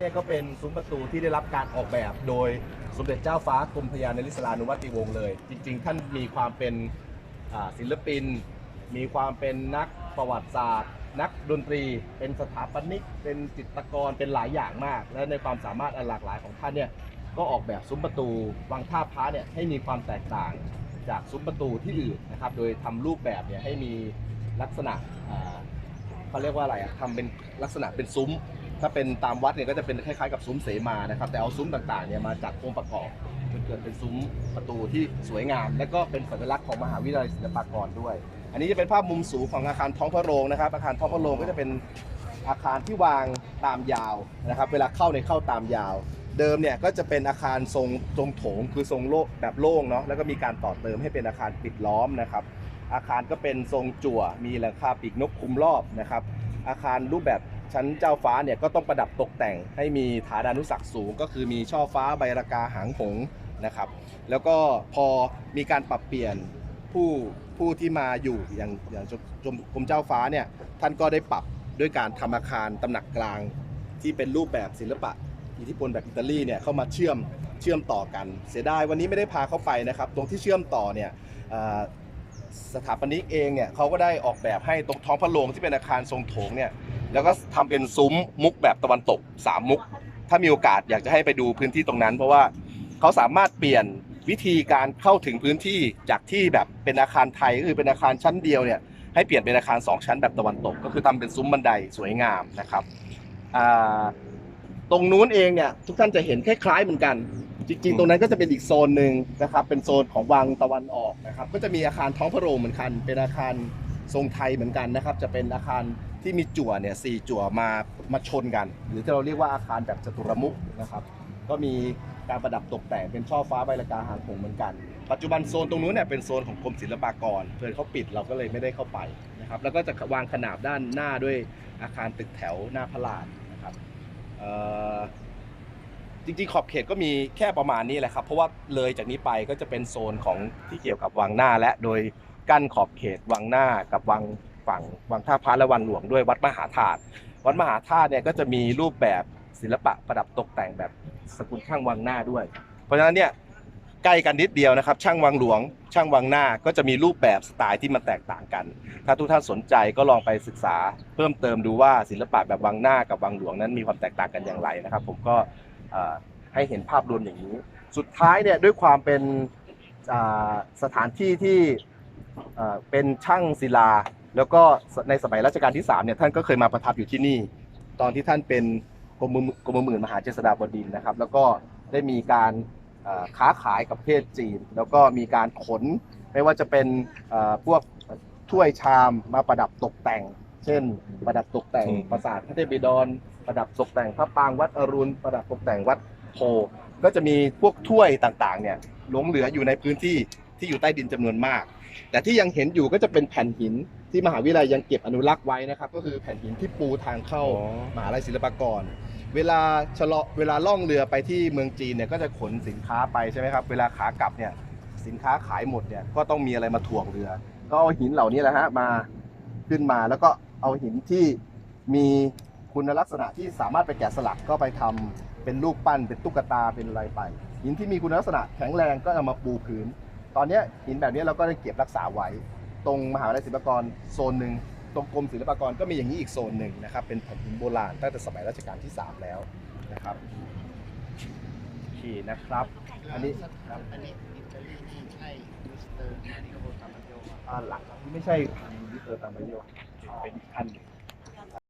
เนี่ยก็เป็นซุ้มประตูที่ได้รับการออกแบบโดยสมเด็จเจ้าฟ้ากรมพระยานริศรานุวัติวงศ์เลย จริง ๆ ท่านมีความเป็นอ่าศิลปิน มีความเป็นนักประวัติศาสตร์ นักดนตรี เป็นสถาปนิก เป็นจิตรกรเป็นหลายอย่างมาก และในความสามารถอันหลากหลายของท่านเนี่ยก็ออกแบบซุ้มประตูวังท่าพระเนี่ยให้มีความแตกต่างจากซุ้มประตูที่อื่นนะครับโดยทำรูปแบบเนี่ยให้มีลักษณะอ่าเขาเรียกว่าอะไรอะทำเป็นลักษณะเป็นซุ้ม ถ้าเป็นตามวัดเนี่ยก็จะเป็นคล้ายๆกับซุ้มเสมานะครับ แต่เอาซุ้มต่างๆเนี่ยมาจากองค์ประกอบจนเกิดเป็นซุ้มประตูที่สวยงาม และก็เป็นสัญลักษณ์ของมหาวิทยาลัยศิลปากรด้วย อันนี้จะเป็นภาพมุมสูงของอาคารท้องพระโรงนะครับ อาคารท้องพระโรงก็จะเป็นอาคารที่วางตามยาวนะครับ เวลาเข้าในเข้าตามยาว เดิมเนี่ยก็จะเป็นอาคารทรงทรงโถงคือทรงโลกแบบโล่งเนาะแล้วก็มีการต่อเติมให้เป็นอาคารปิดล้อมนะครับ อาคารก็เป็นทรงจั่ว มีหลังคาปีกนกคุมรอบนะครับ อาคารรูปแบบ ชั้นเจ้าฟ้าเนี่ยก็ต้องประดับตกแต่งให้มีฐานานุสักษ์สูง ก็คือมีช่อฟ้าใบรากาหางหงนะครับแล้วก็พอมีการปรับเปลี่ยนผู้ผู้ที่มาอยู่อย่างอย่างจมกรมเจ้าฟ้าเนี่ยท่านก็ได้ปรับด้วยการทำอาคารตำหนักกลาง ที่เป็นรูปแบบศิลปะ อิทธิพลแบบอิตาลีเนี่ยเข้ามาเชื่อมเชื่อมต่อกัน เสียดายวันนี้ไม่ได้พาเข้าไปนะครับ ตรงที่เชื่อมต่อเนี่ยสถาปนิกเองเนี่ยเขาก็ได้ออกแบบให้ตรงท้องพระโรงที่เป็นอาคารทรงโถงเนี่ย แล้วก็ทำเป็นซุ้มมุกแบบตะวันตก3มุก ถ้ามีโอกาสอยากจะให้ไปดูพื้นที่ตรงนั้น เพราะว่าเขาสามารถเปลี่ยนวิธีการเข้าถึงพื้นที่จากที่แบบเป็นอาคารไทยก็คือเป็นอาคารชั้นเดียวเนี่ยให้เปลี่ยนเป็นอาคาร 2 ชั้นแบบตะวันตก ก็คือทำเป็นซุ้มบันไดสวยงามนะครับตรงนู้นเองเนี่ยทุกท่านจะเห็นคล้ายๆเหมือนกัน จริงๆ ตรงนั้นก็จะเป็นอีกโซนหนึ่งนะครับ เป็นโซนของวังตะวันออกนะครับ ก็จะมีอาคารท้องพระโรงเหมือนกัน เป็นอาคารทรงไทยเหมือนกันนะครับ จะเป็นอาคาร ที่มีจั่วเนี่ยสี่จั่วมามาชนกัน หรือที่เราเรียกว่าอาคารแบบจตุรมุขนะครับ ก็มีการประดับตกแต่งเป็นช่อฟ้าใบละกาหางหงเหมือนกัน ปัจจุบันโซนตรงนู้นเนี่ยเป็นโซนของกรมศิลปากรเพื่อนเขาปิดเราก็เลยไม่ได้เข้าไปนะครับแล้วก็จะวางขนาบด้านหน้าด้วยอาคารตึกแถวหน้าพระลานนะครับจริงๆ ขอบเขตก็มีแค่ประมาณนี้แหละครับ เพราะว่าเลยจากนี้ไปก็จะเป็นโซนของที่เกี่ยวกับวังหน้าและโดยกั้นขอบเขตวังหน้ากับวัง ฝั่งวังท่าพระและวังหลวงด้วยวัดมหาธาตุวัดมหาธาตุเนี่ยก็จะมีรูปแบบศิลปะประดับตกแต่งแบบสกุลช่างวังหน้าด้วย เพราะฉะนั้นเนี่ยใกล้กันนิดเดียวนะครับ ช่างวังหลวง ช่างวังหน้าก็จะมีรูปแบบสไตล์ที่มันแตกต่างกัน ถ้าทุกท่านสนใจก็ลองไปศึกษา เพิ่มเติมดูว่าศิลปะแบบวังหน้ากับวังหลวงนั้นมีความแตกต่างกันอย่างไรนะครับ ผมก็ให้เห็นภาพรวมอย่างนี้ สุดท้ายเนี่ยด้วยความเป็นสถานที่ที่เป็นช่างศิลา แล้วก็ในสมัยรัชกาลที่3เนี่ยท่านก็เคยมาประทับอยู่ที่นี่ ตอนที่ท่านเป็นกรมมือกรมหมื่นมหาเจษฎาบดินทร์นะครับ แล้วก็ได้มีการเอ่อค้าขายกับประเทศจีน แล้วก็มีการขนไม่ว่าจะเป็นเอ่อพวกถ้วยชามมาประดับตกแต่ง เช่น ประดับตกแต่งอืมปราสาทพระเทพบิดร ประดับตกแต่งพระปรางวัดอรุณประดับตกแต่งวัดโพธิ์ก็จะมีพวกถ้วยต่างๆเนี่ยหลงเหลืออยู่ในพื้นที่ ที่อยู่ใต้ดินจำนวนมาก แต่ที่ยังเห็นอยู่ก็จะเป็นแผ่นหินที่มหาวิทยาลัยยังเก็บอนุรักษ์ไว้นะครับ ก็คือแผ่นหินที่ปูทางเข้ามหาลัยศิลปากร เวลาชะลอเวลาล่องเรือไปที่เมืองจีนเนี่ยก็จะขนสินค้าไปใช่ไหมครับ เวลาขากลับเนี่ยสินค้าขายหมดเนี่ยก็ต้องมีอะไรมาถ่วงเรือ ก็เอาหินเหล่านี้แหละฮะมาขึ้นมาแล้วก็เอาหินที่มีคุณลักษณะที่สามารถไปแกะสลักก็ไปทำเป็นรูปปั้นเป็นตุ๊กตาเป็นอะไรไปหินที่มีคุณลักษณะแข็งแรงก็เอามาปูพื้น ตอนนี้หินแบบนี้เราก็ได้เก็บรักษาไว้ ตรงมหาวิทยาลัยศิลปากรโซนหนึ่งตรงกรมศิลปากรก็มีอย่างนี้อีกโซนหนึ่งนะครับ เป็นแผ่นหินโบราณตั้งแต่สมัยรัชกาลที่ 3 แล้วนะครับโอเคนะครับ อันนี้ครับอันนี้อิตาลีนี่ใช่มิสเตอร์มาริโอตามาโยอ่าหลังที่ไม่ใช่มิสเตอร์ตามาโยเป็นอีกอันหนึ่ง